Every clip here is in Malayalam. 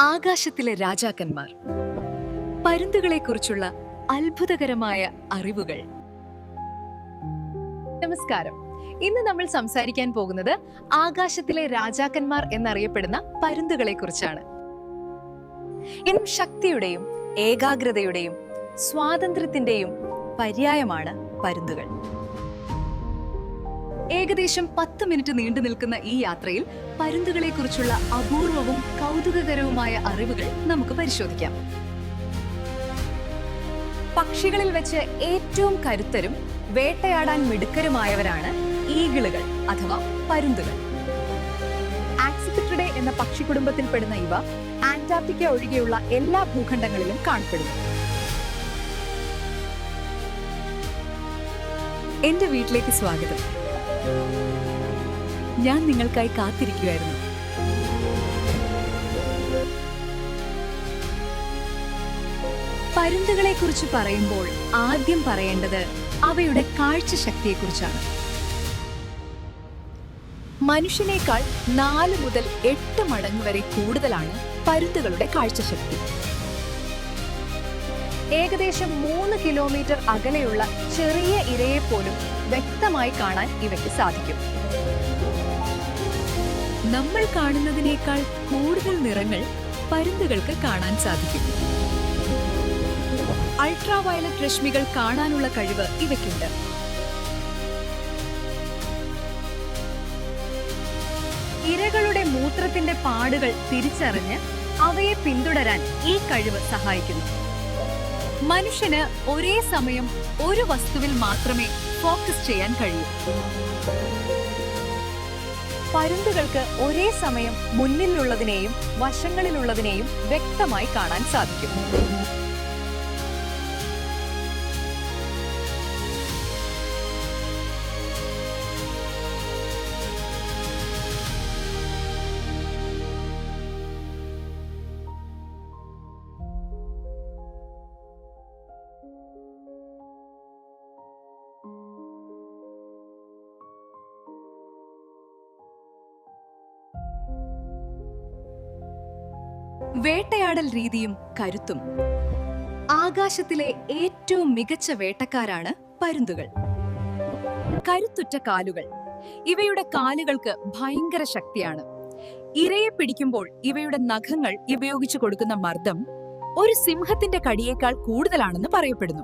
ആകാശത്തിലെ രാജാക്കന്മാർ. പരുന്തുകളെക്കുറിച്ചുള്ള അത്ഭുതകരമായ അറിവുകൾ. നമസ്കാരം. ഇന്ന് നമ്മൾ സംസാരിക്കാൻ പോകുന്നത് ആകാശത്തിലെ രാജാക്കന്മാർ എന്നറിയപ്പെടുന്ന പരുന്തുകളെ കുറിച്ചാണ് ഇന്നും ശക്തിയുടെയും ഏകാഗ്രതയുടെയും സ്വാതന്ത്ര്യത്തിന്റെയും പര്യായമാണ് പരുന്തുകൾ. ഏകദേശം പത്ത് മിനിറ്റ് നീണ്ടു നിൽക്കുന്ന ഈ യാത്രയിൽ പരുന്തുകളെ കുറിച്ചുള്ള അപൂർവവും കൗതുകകരവുമായ അറിവുകൾ നമുക്ക് പരിശോധിക്കാം. പക്ഷികളിൽ വെച്ച് ഏറ്റവും കരുത്തരും വേട്ടയാടാൻ മിടുക്കരുമായവരാണ് ഈഗിളുകൾ അഥവാ പരുന്തുകൾ. ആക്സിപിട്രിഡെ എന്ന പക്ഷികുടുംബത്തിൽപ്പെടുന്ന ഇവ ആന്റാർട്ടിക്ക ഒഴികെയുള്ള എല്ലാ ഭൂഖണ്ഡങ്ങളിലും കാണപ്പെടുന്നു. എന്റെ വീട്ടിലേക്ക് സ്വാഗതം. ഞാൻ നിങ്ങൾക്കായി കാത്തിരിക്കുമായിരുന്നു പരുന്തുകളെ കുറിച്ച് പറയുമ്പോൾ ആദ്യം പറയേണ്ടത് അവയുടെ കാഴ്ച കാഴ്ചശക്തിയെക്കുറിച്ചാണ്. മനുഷ്യനേക്കാൾ നാല് മുതൽ എട്ട് മടങ്ങ് വരെ കൂടുതലാണ് പരുന്തുകളുടെ കാഴ്ചശക്തി. ഏകദേശം മൂന്ന് കിലോമീറ്റർ അകലെയുള്ള ചെറിയ ഇരയെ പോലും വ്യക്തമായി കാണാൻ ഇവയ്ക്ക് സാധിക്കും. നമ്മൾ കാണുന്നതിനേക്കാൾ കൂടുതൽ നിറങ്ങൾ പരുന്തുകൾക്ക് കാണാൻ സാധിക്കും. അൾട്രാ വയലറ്റ് രശ്മികൾ കാണാനുള്ള കഴിവ് ഇവയ്ക്കുണ്ട്. ഇരകളുടെ മൂത്രത്തിന്റെ പാടുകൾ തിരിച്ചറിഞ്ഞ് അവയെ പിന്തുടരാൻ ഈ കഴിവ് സഹായിക്കുന്നു. മനുഷ്യന് ഒരേ സമയം ഒരു വസ്തുവിൽ മാത്രമേ ഫോക്കസ് ചെയ്യാൻ കഴിയൂ. പരുന്തുകൾക്ക് ഒരേ സമയം മുന്നിലുള്ളതിനെയും വശങ്ങളിലുള്ളതിനെയും വ്യക്തമായി കാണാൻ സാധിക്കും. വേട്ടയാടൽ രീതിയും കരുത്തും. ആകാശത്തിലെ ഏറ്റവും മികച്ച വേട്ടക്കാരാണ് പരുന്തുകൾ. കരുത്തുറ്റ കാലുകൾ. ഇവയുടെ കാലുകൾക്ക് ഭയങ്കര ശക്തിയാണ്. ഇരയെ പിടിക്കുമ്പോൾ ഇവയുടെ നഖങ്ങൾ ഉപയോഗിച്ചു കൊടുക്കുന്ന മർദ്ദം ഒരു സിംഹത്തിന്റെ കടിയേക്കാൾ കൂടുതലാണെന്ന് പറയപ്പെടുന്നു.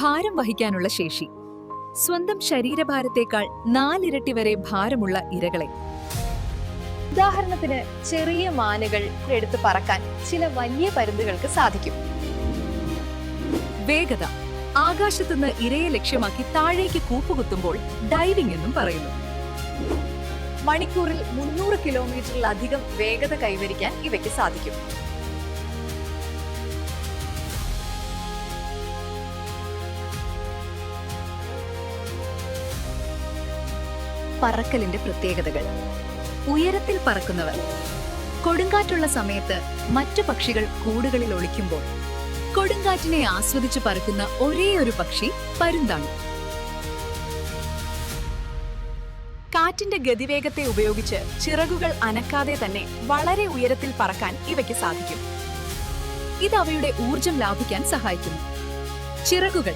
ഭാരം വഹിക്കാനുള്ള ശേഷി. സ്വന്തം ശരീരഭാരത്തേക്കാൾ നാലിരട്ടി വരെ ഭാരമുള്ള ഇരകളെ. ഉദാഹരണത്തിന് ചെറിയ മാനുകൾ എടുത്ത് പറക്കാൻ ചില വലിയ പരുന്തുകൾക്ക് സാധിക്കും. വേഗത. ആകാശത്തുനിന്ന് ഇരയെ ലക്ഷ്യമാക്കി താഴേക്ക് കൂപ്പുകുത്തുമ്പോൾ ഡൈവിംഗ് എന്നും പറയുന്നു. മണിക്കൂറിൽ മുന്നൂറ് കിലോമീറ്ററിലധികം വേഗത കൈവരിക്കാൻ ഇവയ്ക്ക് സാധിക്കും. പറക്കലിന്റെ പ്രത്യേകതകൾ. ഉയരത്തിൽ പറക്കുന്നവർ. കൊടുങ്കാറ്റുള്ള സമയത്ത് മറ്റു പക്ഷികൾ കൂടുകളിൽ ഒളിക്കുമ്പോൾ കൊടുങ്കാറ്റിനെ ആസ്വദിച്ച് പറക്കുന്ന ഒരേ ഒരു പക്ഷി പരുന്താണ്. കാറ്റിന്റെ ഗതിവേഗത്തെ ഉപയോഗിച്ച് ചിറകുകൾ അനക്കാതെ തന്നെ വളരെ ഉയരത്തിൽ പറക്കാൻ ഇവയ്ക്ക് സാധിക്കും. ഇത് അവയുടെ ഊർജം ലാഭിക്കാൻ സഹായിക്കുന്നു. ചിറകുകൾ.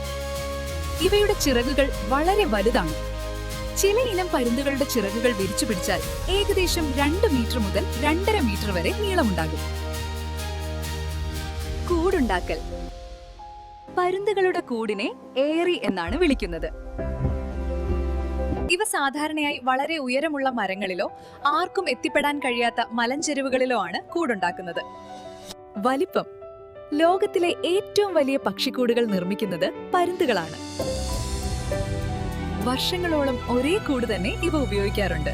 ഇവയുടെ ചിറകുകൾ വളരെ വലുതാണ്. ചില ഇനം പരുന്തുകളുടെ ചിറകുകൾ വിരിച്ചു പിടിച്ചാൽ ഏകദേശം രണ്ട് മീറ്റർ മുതൽ രണ്ടര മീറ്റർ വരെ നീളമുണ്ടാകും. കൂടുണ്ടാക്കൽ. പരുന്തുകളുടെ കൂടിനെ ഏറി എന്നാണ് വിളിക്കുന്നത്. ഇവ സാധാരണയായി വളരെ ഉയരമുള്ള മരങ്ങളിലോ ആർക്കും എത്തിപ്പെടാൻ കഴിയാത്ത മലഞ്ചെരുവുകളിലോ ആണ് കൂടുണ്ടാക്കുന്നത്. വലിപ്പം. ലോകത്തിലെ ഏറ്റവും വലിയ പക്ഷിക്കൂടുകൾ നിർമ്മിക്കുന്നത് പരുന്തുകളാണ്. വർഷങ്ങളോളം ഒരേ കൂട് തന്നെ ഇവ ഉപയോഗിക്കാറുണ്ട്.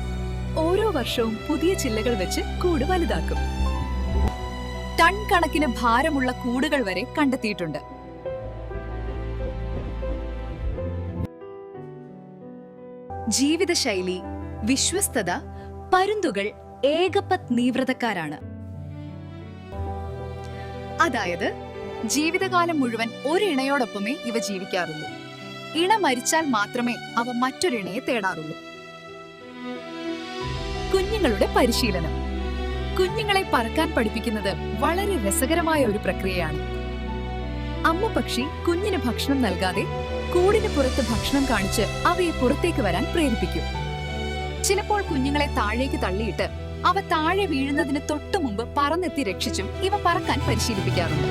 ഓരോ വർഷവും പുതിയ ചില്ലകൾ വെച്ച് കൂട് വലുതാക്കും. ടൺ കണക്കിന് ഭാരമുള്ള കൂടുകൾ വരെ കണ്ടെത്തിയിട്ടുണ്ട്. ജീവിതശൈലി വിശ്വസ്തത പരുന്തുകൾ ഏകപത് നീവ്രതക്കാരാണ് അതായത് ജീവിതകാലം മുഴുവൻ ഒരിണയോടൊപ്പമേ ഇവ ജീവിക്കാറുള്ളൂ. ഇണ മരിച്ചാൽ മാത്രമേ അവ മറ്റൊരിണയെ തേടാറുള്ളൂ. കുഞ്ഞുങ്ങളുടെ പരിശീലനം. കുഞ്ഞുങ്ങളെ പറക്കാൻ പഠിപ്പിക്കുന്നത് വളരെ രസകരമായ ഒരു പ്രക്രിയയാണ്. അമ്മ പക്ഷി കുഞ്ഞിന് ഭക്ഷണം നൽകാതെ കൂടിന് പുറത്ത് ഭക്ഷണം കാണിച്ച് അവയെ പുറത്തേക്ക് വരാൻ പ്രേരിപ്പിക്കും. ചിലപ്പോൾ കുഞ്ഞുങ്ങളെ താഴേക്ക് തള്ളിയിട്ട് അവ താഴെ വീഴുന്നതിന് തൊട്ടു മുമ്പ് പറന്നെത്തി രക്ഷിച്ചും ഇവ പറക്കാൻ പരിശീലിപ്പിക്കാറുണ്ട്.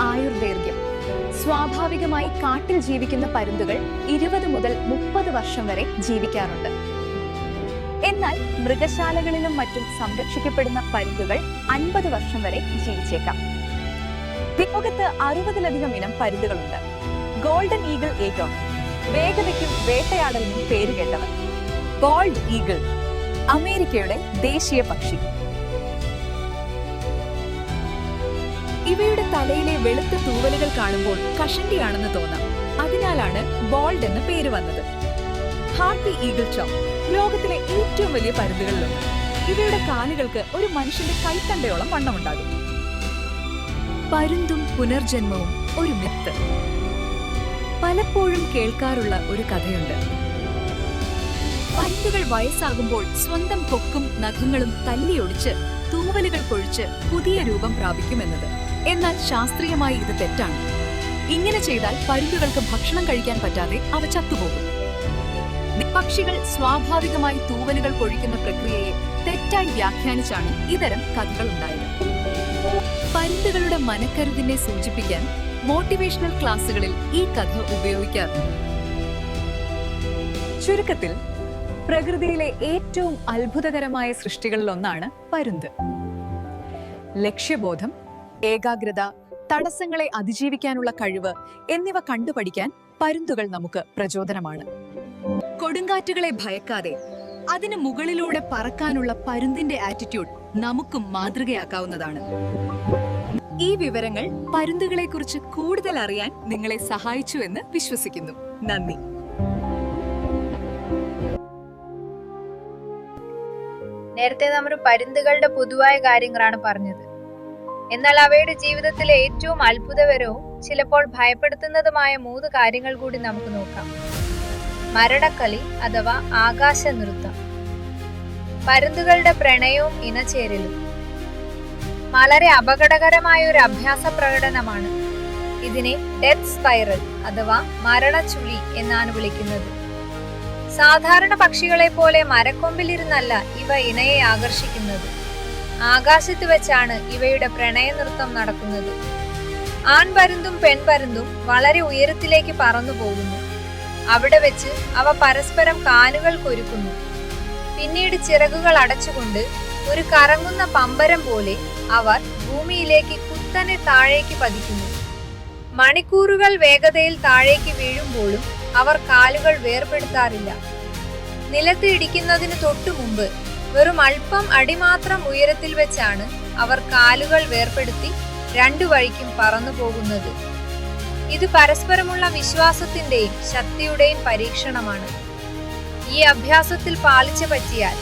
ആയുർദൈർഘ്യം. സ്വാഭാവികമായി കാട്ടിൽ ജീവിക്കുന്ന പരുന്തുകൾ ഇരുപത് മുതൽ മുപ്പത് വർഷം വരെ ജീവിക്കാറുണ്ട്. എന്നാൽ മൃഗശാലകളിലും മറ്റും സംരക്ഷിക്കപ്പെടുന്ന പരുന്തുകൾ അൻപത് വർഷം വരെ ജീവിച്ചേക്കാം. വിമുഖത്ത് അറുപതിലധികം ഇനം പരുന്തുകളുണ്ട്. ഗോൾഡൻ ഈഗിൾ ഏറ്റവും വേഗതയ്ക്കും വേട്ടയാടലിനും പേരുകേട്ടവർ. ബോൾഡ് ഈഗിൾ അമേരിക്കയുടെ ദേശീയ പക്ഷി. ഇവയുടെ തലയിലെ വെളുത്ത തൂവലുകൾ കാണുമ്പോൾ കഷണ്ടിയാണെന്ന് തോന്നാം. അതിനാലാണ് ബോൾഡ് എന്ന പേര് വന്നത്. ഹാർപ്പി ഈഗിൾ ചോ ലോകത്തിലെ ഏറ്റവും വലിയ പരുന്തുകളിലൊന്ന്. ഇവയുടെ കാലുകൾക്ക് ഒരു മനുഷ്യന്റെ കൈത്തണ്ടയോളം വണ്ണമുണ്ടാകും. പരുന്തും പുനർജന്മവും ഒരു മിത്ത്. പലപ്പോഴും കേൾക്കാറുള്ള ഒരു കഥയുണ്ട്. പരുന്തുകൾ വയസ്സാകുമ്പോൾ സ്വന്തം കൊക്കും നഖങ്ങളും തല്ലിയൊടിച്ച് തൂവലുകൾ പൊഴിച്ച് പുതിയ രൂപം പ്രാപിക്കുമെന്നത്. എന്നാൽ ശാസ്ത്രീയമായി ഇത് തെറ്റാണ്. ഇങ്ങനെ ചെയ്താൽ പരുന്തുകൾക്ക് ഭക്ഷണം കഴിക്കാൻ പറ്റാതെ അവ ചത്തുപോകും. പക്ഷികൾ സ്വാഭാവികമായി തൂവലുകൾ കൊഴിക്കുന്ന പ്രക്രിയയെ തെറ്റായി വ്യാഖ്യാനിച്ചാണ് ഇത്തരം കഥകൾ ഉണ്ടായത് പരുന്തുകളുടെ മനക്കരുതിനെ സൂചിപ്പിക്കാൻ മോട്ടിവേഷണൽ ക്ലാസ്സുകളിൽ ഈ കഥ ഉപയോഗിക്കാറുണ്ട്. ചുരുക്കത്തിൽ പ്രകൃതിയിലെ ഏറ്റവും അത്ഭുതകരമായ സൃഷ്ടികളിലൊന്നാണ് പരുന്ത്. ലക്ഷ്യബോധം ഏകാഗ്രത തടസ്സങ്ങളെ അതിജീവിക്കാനുള്ള കഴിവ് എന്നിവ കണ്ടുപഠിക്കാൻ പരുന്തുകൾ നമുക്ക് പ്രചോദനമാണ്. കൊടുങ്കാറ്റുകളെ ഭയക്കാതെ അതിന് മുകളിലൂടെ പറക്കാനുള്ള പരുന്തിന്റെ ആറ്റിറ്റ്യൂഡ് നമുക്കും മാതൃകയാക്കാവുന്നതാണ്. ഈ വിവരങ്ങൾ പരുന്തുകളെ കുറിച്ച് കൂടുതൽ അറിയാൻ നിങ്ങളെ സഹായിച്ചു എന്ന് വിശ്വസിക്കുന്നു. നന്ദി. നേരത്തെ നമ്മൾ പരുന്തുകളുടെ പൊതുവായ കാര്യങ്ങളാണ് പറഞ്ഞത്. എന്നാൽ അവയുടെ ജീവിതത്തിലെ ഏറ്റവും അത്ഭുതകരവും ചിലപ്പോൾ ഭയപ്പെടുത്തുന്നതുമായ മൂന്ന് കാര്യങ്ങൾ കൂടി നമുക്ക് നോക്കാം. മരണക്കളി അഥവാ ആകാശ നൃത്തം പരുന്തുകളുടെ പ്രണയവും ഇണചേരലും. വളരെ അപകടകരമായ ഒരു അഭ്യാസ പ്രകടനമാണ്. ഇതിനെ ഡെത്ത് സ്പൈറൽ അഥവാ മരണച്ചുഴി എന്നാണ് വിളിക്കുന്നത്. സാധാരണ പക്ഷികളെ പോലെ മരക്കൊമ്പിലിരുന്നല്ല ഇവ ഇണയെ ആകർഷിക്കുന്നത്. ആകാശത്ത് വെച്ചാണ് ഇവയുടെ പ്രണയനൃത്തം നടക്കുന്നത്. ആൺപരുന്തും പെൺപരുന്തും വളരെ ഉയരത്തിലേക്ക് പറന്നു പോകുന്നു. അവിടെ വെച്ച് അവ പരസ്പരം കാലുകൾ കൊരുക്കുന്നു. പിന്നീട് ചിറകുകൾ അടച്ചുകൊണ്ട് ഒരു കറങ്ങുന്ന പമ്പരം പോലെ അവർ ഭൂമിയിലേക്ക് കുത്തനെ താഴേക്ക് പതിക്കുന്നു. മണിക്കൂറുകൾ വേഗതയിൽ താഴേക്ക് വീഴുമ്പോഴും അവർ കാലുകൾ വേർപെടുത്താറില്ല. നിലത്ത് ഇടിക്കുന്നതിന് തൊട്ടു മുമ്പ് വെറും അല്പം അടിമാത്രം ഉയരത്തിൽ വെച്ചാണ് അവർ കാലുകൾ വേർപെടുത്തി രണ്ടു വഴിക്കും പറന്നു പോകുന്നത്. ഇത് പരസ്പരമുള്ള വിശ്വാസത്തിന്റെയും ശക്തിയുടെയും പരീക്ഷണമാണ്. ഈ അഭ്യാസത്തിൽ പാലിച്ച പറ്റിയാൽ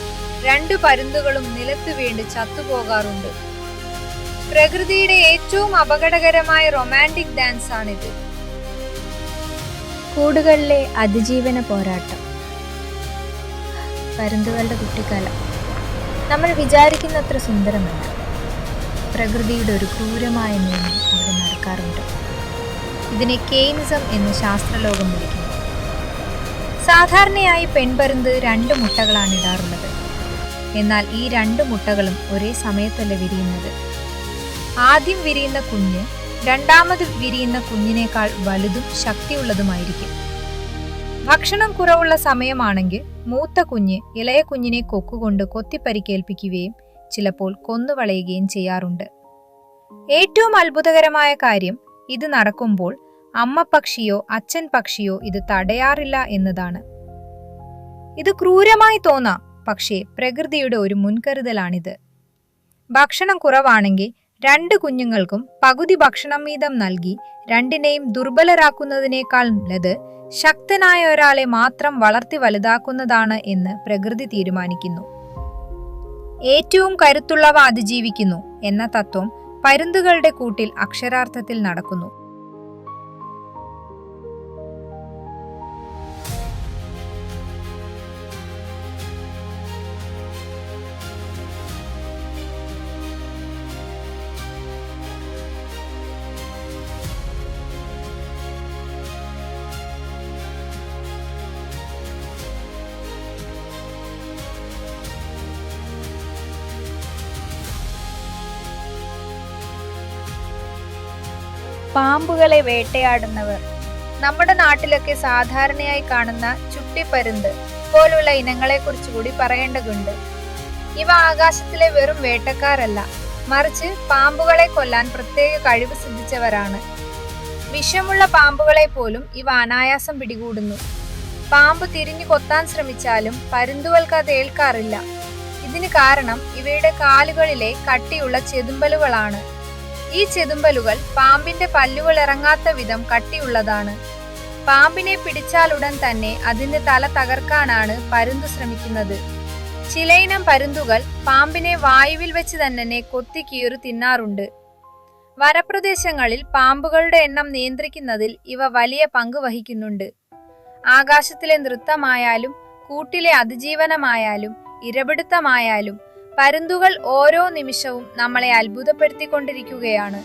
രണ്ടു പരുന്തുകളും നിലത്ത് വീണ്ട് ചത്തുപോകാറുണ്ട്. പ്രകൃതിയുടെ ഏറ്റവും അപകടകരമായ റൊമാന്റിക് ഡാൻസ് ആണിത് കൂടുകളിലെ അതിജീവന പോരാട്ടം. പരുന്തുകളുടെ കുട്ടിക്കാലം. നമ്മൾ വിചാരിക്കുന്നത്ര സുന്ദരമല്ല. പ്രകൃതിയുടെ ഒരു ക്രൂരമായ നിയമം അവിടെ നടക്കാറുണ്ട്. ഇതിനെ കെയ്നിസം എന്ന് ശാസ്ത്രലോകം വിളിക്കുന്നു. സാധാരണയായി പെൺപരുന്ത് രണ്ട് മുട്ടകളാണ് ഇടാറുള്ളത്. എന്നാൽ ഈ രണ്ട് മുട്ടകളും ഒരേ സമയത്തല്ല വിരിയുന്നത്. ആദ്യം വിരിയുന്ന കുഞ്ഞ് രണ്ടാമത് വിരിയുന്ന കുഞ്ഞിനേക്കാൾ വലുതും ശക്തിയുള്ളതുമായിരിക്കും. ഭക്ഷണം കുറവുള്ള സമയമാണെങ്കിൽ മൂത്ത കുഞ്ഞ് ഇളയ കുഞ്ഞിനെ കൊക്കുകൊണ്ട് കൊത്തിപ്പരിക്കേൽപ്പിക്കുകയും ചിലപ്പോൾ കൊന്നുകളയുകയും ചെയ്യാറുണ്ട്. ഏറ്റവും അത്ഭുതകരമായ കാര്യം ഇത് നടക്കുമ്പോൾ അമ്മ പക്ഷിയോ അച്ഛൻ പക്ഷിയോ ഇത് തടയാറില്ല എന്നതാണ്. ഇത് ക്രൂരമായി തോന്നാം പക്ഷേ പ്രകൃതിയുടെ ഒരു മുൻകരുതലാണിത്. ഭക്ഷണം കുറവാണെങ്കിൽ രണ്ട് കുഞ്ഞുങ്ങൾക്കും പകുതി ഭക്ഷണം വീതം നൽകി രണ്ടിനെയും ദുർബലരാക്കുന്നതിനേക്കാൾ നല്ലത് ശക്തനായ ഒരാളെ മാത്രം വളർത്തി വലുതാക്കുന്നതാണ് എന്ന് പ്രകൃതി തീരുമാനിക്കുന്നു. ഏറ്റവും കരുത്തുള്ളവ അതിജീവിക്കുന്നു എന്ന തത്വം പരുന്തുകളുടെ കൂട്ടിൽ അക്ഷരാർത്ഥത്തിൽ നടക്കുന്നു. പാമ്പുകളെ വേട്ടയാടുന്നവർ. നമ്മുടെ നാട്ടിലൊക്കെ സാധാരണയായി കാണുന്ന ചുട്ടിപ്പരുന്ത് പോലുള്ള ഇനങ്ങളെ കുറിച്ച് കൂടി പറയേണ്ടതുണ്ട്. ഇവ ആകാശത്തിലെ വെറും വേട്ടക്കാരല്ല മറിച്ച് പാമ്പുകളെ കൊല്ലാൻ പ്രത്യേക കഴിവ് സിദ്ധിച്ചവരാണ്. വിഷമുള്ള പാമ്പുകളെ പോലും ഇവ അനായാസം പിടികൂടുന്നു. പാമ്പ് തിരിഞ്ഞു കൊത്താൻ ശ്രമിച്ചാലും പരുന്തുകൾക്ക് അത് ഏൽക്കാറില്ല. ഇതിന് കാരണം ഇവയുടെ കാലുകളിലെ കട്ടിയുള്ള ചെതുമ്പലുകളാണ്. ഈ ചെതുമ്പലുകൾ പാമ്പിന്റെ പല്ലുകൾ ഇറങ്ങാത്ത വിധം കട്ടിയുള്ളതാണ്. പാമ്പിനെ പിടിച്ചാലുടൻ തന്നെ അതിന്റെ തല തകർക്കാനാണ് പരുന്തു ശ്രമിക്കുന്നത്. ചിലയിനം പരുന്തുകൾ പാമ്പിനെ വായുവിൽ വെച്ച് തന്നെ കൊത്തി കീറി തിന്നാറുണ്ട്. വനപ്രദേശങ്ങളിൽ പാമ്പുകളുടെ എണ്ണം നിയന്ത്രിക്കുന്നതിൽ ഇവ വലിയ പങ്ക് വഹിക്കുന്നുണ്ട്. ആകാശത്തിലെ നൃത്തമായാലും കൂട്ടിലെ അതിജീവനമായാലും ഇരപിടുത്തമായാലും പരുന്തുകൾ ഓരോ നിമിഷവും നമ്മളെ അത്ഭുതപ്പെടുത്തിക്കൊണ്ടിരിക്കുകയാണ്.